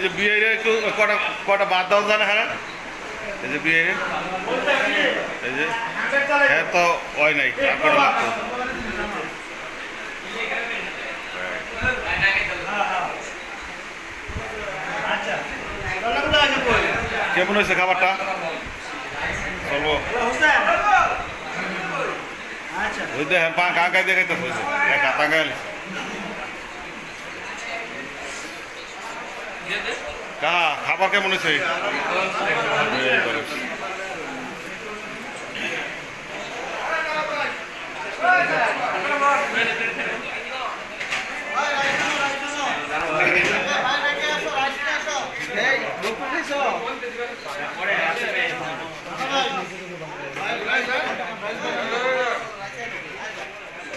যে বিয়ে একটু কটা কটা বাদ দাও জানে হ্যাঁ? এই যে বিয়ে এই যে হ্যাঁ তো হয় নাই আর কটা কেমন হয়েছে খাবারটা? চলবো আচ্ছা। ওই দেখেন পা দেখাইতে হয়েছে? গেল কাহা খাবার কেমন হয়েছে?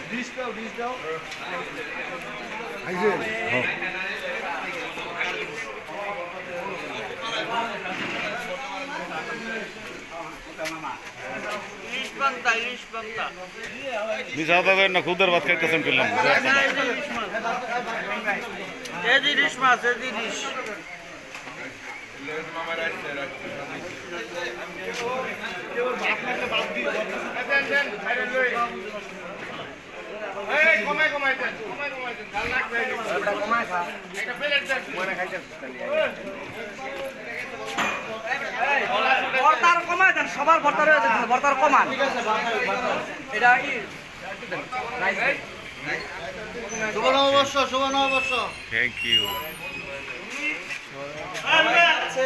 ডিশ দাও ডিশ দাও মিশা দেবেন না খুদের ভাত খাইতেছেন যে ইলিশ মাছ। এই যে ইলিশ ভর্তার কমায় সবার ভর্তা রয়েছে ভর্তার কমান এটা কি? শুভ নববর্ষ শুভ নববর্ষ। থ্যাংক ইউ আছে